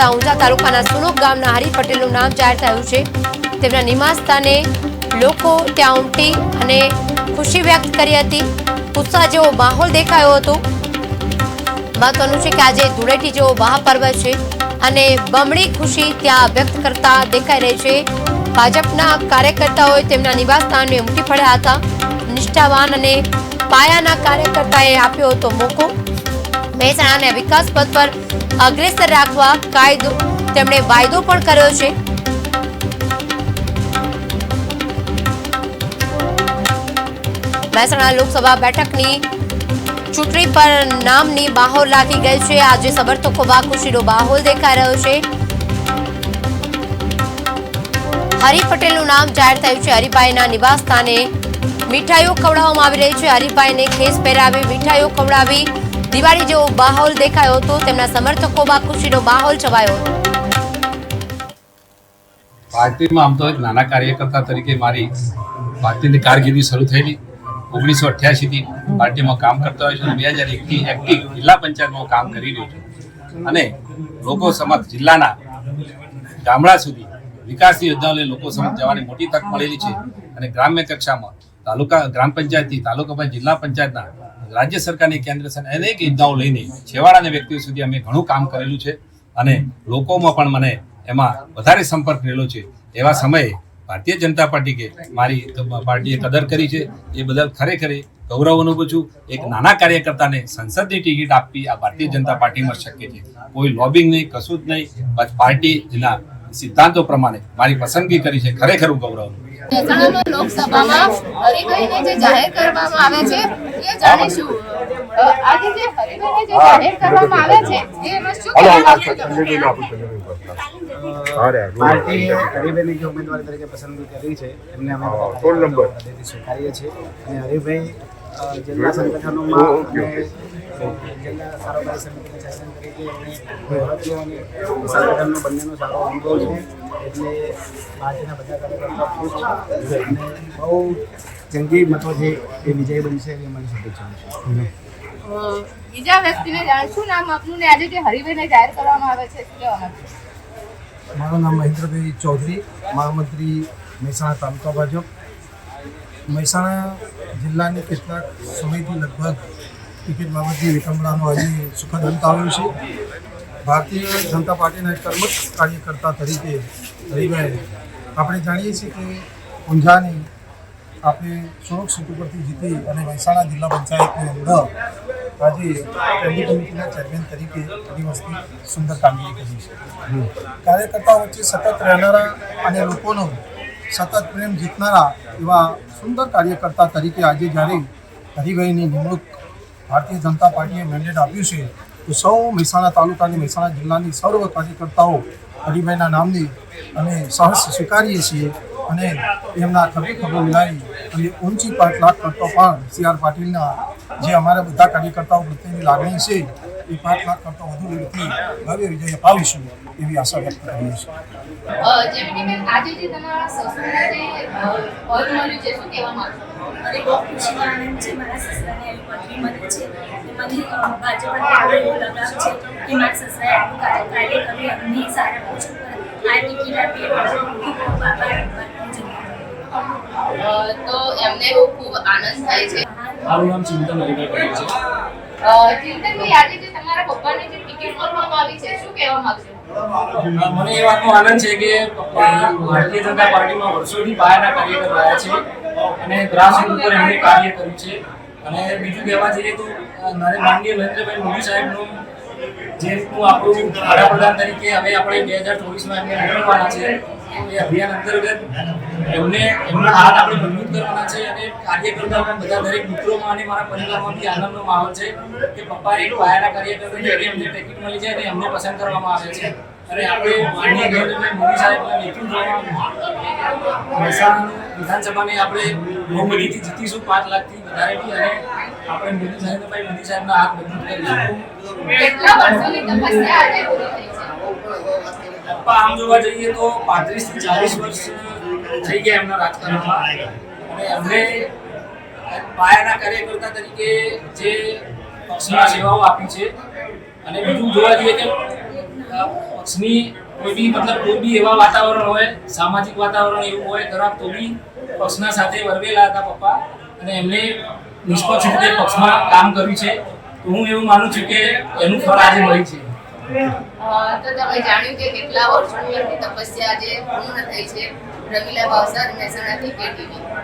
તથા ઊંઝા તાલુકાના સુનોક ગામના હરિ પટેલનું નામ જાહેર થયું છે. તેમના નિવાસ સ્થાને લોકો ત્યાં ઉમટી અને ખુશી વ્યક્ત કરી હતી. ઉત્સાહ જેવો માહોલ દેખાયો હતો. મહત્વનું છે કે આજે ધૂળેટી જેવો મહાપર્વ છે અને બમણી ખુશી ત્યાં વ્યક્ત કરતા દેખાઈ રહી છે. ભાજપના કાર્યકર્તાઓએ તેમના નિવાસ સ્થાનને ઉમટી પડ્યા હતા. નિષ્ઠાવાન અને પાયાના કાર્યકર્તાએ આપ્યો હતો મોકો. મહેસાણાને વિકાસ પથ પર અગ્રેસર રાખવા કાયદો તેમણે વાયદો પણ કર્યો છે. મહેસાણા લોકસભા બેઠકની ચૂંટણી પર નામની માહોલ લાગી ગઈ છે. આજે સમર્થકોમાં ખુશીનો માહોલ દેખાઈ રહ્યો છે. હરિ પટેલનું નામ જાહેર થયું છે. હરિભાઈના નિવાસ સ્થાને મીઠાઈઓ ખવડાવવામાં આવી રહી છે. હરિભાઈને ખેસ પહેરાવી મીઠાઈઓ ખવડાવી દિવાળી જેવો માહોલ દેખાયો હતો, તેમના સમર્થકોમાં ખુશીનો માહોલ છવાયો. હતો પાર્ટીમાં આમ તો એક નાના કાર્યકર્તા તરીકે મારી પાર્ટીની કારકિર્દી શરૂ થયેલી. ઓગણીસો અઠ્યાસીથી પાર્ટીમાં કામ કરતા હોય છે બે હજાર એકથી એક્ટિવ જિલ્લા પંચાયતમાં કામ કરી રહ્યો છું. અને લોકો સમક્ષ જિલ્લાના ગામડા સુધી વિકાસની યોજનાઓને લોકો સમક્ષ જવાની મોટી તક મળેલી છે. અને ગ્રામ્ય કક્ષામાં તાલુકા, ગ્રામ પંચાયતથી તાલુકા જિલ્લા પંચાયતના રાજ્ય સરકારની કેન્દ્ર સરકાર અનેક યોજનાઓ લઈને છેવાડાના વ્યક્તિઓ સુધી અમે ઘણું કામ કરેલું છે અને લોકોમાં પણ મને એમાં વધારે સંપર્ક રહેલો છે. એવા સમયે ભારતીય જનતા પાર્ટી કે મારી પાર્ટીએ કદર કરી છે, એ બદલ ખરેખર ગૌરવ અનુભવું છું. એક નાના કાર્યકર્તાને સંસદની ટિકિટ આપવી આ ભારતીય જનતા પાર્ટીમાં શક્ય છે. કોઈ લોબિંગ નહીં, કશું જ નહીં. પાર્ટીના સિદ્ધાંતો પ્રમાણે મારી પસંદગી કરી છે. ખરેખર ગૌરવ લોકસભામાં હરિભાઈને જે જાહેર કરવામાં આવે છે જાણીશું. આજે જે હરિભાઈને જે જાહેર કરવામાં આવે છે એમાં શું કહેવા માંગશો તમે? પાર્ટીએ હરિભાઈને જે ઉમેદવાર તરીકે પસંદગી કરી છે એમને અમે કાર્યકર્તાઓ સ્વીકારીએ છીએ. અને હરિભાઈ જિલ્લા સંગઠનોમાં જિલ્લા કારોબારી સમિતિના ચેરમેન તરીકે એમને સંગઠનનો બંનેનો સારો અનુભવ છે. એટલે પાર્ટીના બધા કાર્યકર્તાઓ ખુશ છે. અને બહુ જંગી મતોથી એ વિજય બનશે એવી અમારી શુભેચ્છાઓ છે. અ, બીજા વ્યક્તિને શું નામ આપનું ને આજે જે હરિભાઈને જાહેર કરવામાં આવે છે? મારું નામ મહેન્દ્રભાઈ ચૌધરી મહામંત્રી મહેસાણા તાલુકા ભાજપ. મહેસાણા જિલ્લાની કેટલાક સમયથી લગભગ ટિકિટ બાબતની વિટંબણાનો આજે સુખદ અંત આવ્યો છે. ભારતીય જનતા પાર્ટીના એક કર્મઠ કાર્યકર્તા તરીકે હરિભાઈ આપણે જાણીએ છીએ કે ઊંઝાની આપણે સોળક સીટ ઉપરથી જીતી અને મહેસાણા જિલ્લા પંચાયતની અંદર આજે કેન્દ્રીય કમિટીના ચેરમેન તરીકે વસ્તી સુંદર કામગીરી કરી છે. કાર્યકર્તાઓ વચ્ચે સતત રહેનારા અને લોકોનો સતત પ્રેમ જીતનારા એવા સુંદર કાર્યકર્તા તરીકે આજે જ્યારે હરિભાઈની નિમણૂક ભારતીય જનતા પાર્ટીએ મેન્ડેટ આપ્યું છે તો સૌ મહેસાણા તાલુકાની મહેસાણા જિલ્લાની સર્વ કાર્યકર્તાઓ હરિભાઈના નામની અને સહસ સ્વીકારીએ છીએ અને એમના ખભે મિલાવી અને ઊંચી પાંચ લાખ કરતો પણ સી આર પાટીલના જે અમારા બધા કાર્યકર્તાઓ પ્રત્યેની લાગણી છે એ પાંચ લાખ કરતો વધુ વ્યક્તિ ભવ્ય વિજય અપાવીશું એવી આશા વ્યક્ત કરીએ છીએ. અ, જેવી રીતે આજે જે તમારા સસરાને પદ મળ્યું છે શું કહેવા માંગશો? મને બહુ ખુશીનો આનંદ છે મારા સસરાને આવી પદવી મળે છે. મને અ, એવો લગાવ છે કે મારા સસરાએ આટલું કાર્ય કાર્ય કર્યું એમની સારા પોષણ પર આ ટિકિટ આપી ખૂબ ખૂબ આભાર ભારતીય જનતા અ, તો એમને ખૂબ આનંદ થાય છે. મારું નામ ચિંતન હરિભાઈ છે. ચિંતનભાઈ આજે જે તમારા પપ્પાને જે ટિકિટ કરવામાં આવી છે શું કહેવા માંગશો? મને એ વાતનો આનંદ છે કે પપ્પા ભારતીય જનતા પાર્ટીમાં વર્ષોથી પાયાના કાર્યકર રહ્યા છે અને ગ્રાસરૂટ ઉપર એમણે કાર્ય કર્યું છે. અને બીજું કહેવા જઈએ તો માનનીય નરેન્દ્રભાઈ મોદી સાહેબનું જે રીતનું આપણું વડાપ્રધાન તરીકે હવે આપણે બે હજાર ચોવીસમાં એમને મોકલવાના છે. એ અભિયાન અંતર્ગત એમને એમના હાથ આપણે મજબૂત કરવાના છે અને કાર્યકર્તાઓના બધા દરેક મિત્રોમાં અને મારા પરિવારમાંથી આનંદનો માહોલ છે કે પપ્પા એક વાયાના કાર્યકર તરીકે એમને ટિકિટ મળી છે અને એમને પસંદ કરવામાં આવે છે. અને આપણે માન્ય નરેન્દ્રભાઈ મોદી સાહેબના નેતૃત્વમાં મહેસાણા વિધાનસભાને આપણે બહુમતીથી જીતીશું પાંચ લાખથી વધારેથી અને આપણે મોદી ભાઈ મોદી સાહેબના હાથ મજબૂત કરીશું આમ જોવા જઈએ તો પાંત્રીસથી ચાલીસ વર્ષ થઈ ગયા એમના રાજકારણમાં. અને એમને પાયાના કાર્યકર્તા તરીકે જે પક્ષના સેવાઓ આપી છે, અને બીજું જોવા જઈએ કે પક્ષની કોઈ બી મતલબ કોઈ બી એવા વાતાવરણ હોય, સામાજિક વાતાવરણ એવું હોય, ખરાબ, તો બી પક્ષના સાથે વરવેલા હતા પપ્પા. અને એમને નિષ્પક્ષ રીતે પક્ષમાં કામ કર્યું છે. તો હું એવું માનું છું કે એનું ફળ આજે મળી છે. તો તમે જાણ્યું કે કેટલા વર્ષોની તપસ્યા આજે પૂર્ણ થઈ છે રમીલા ભાવસાર મહેસાણાથી કેટીવી.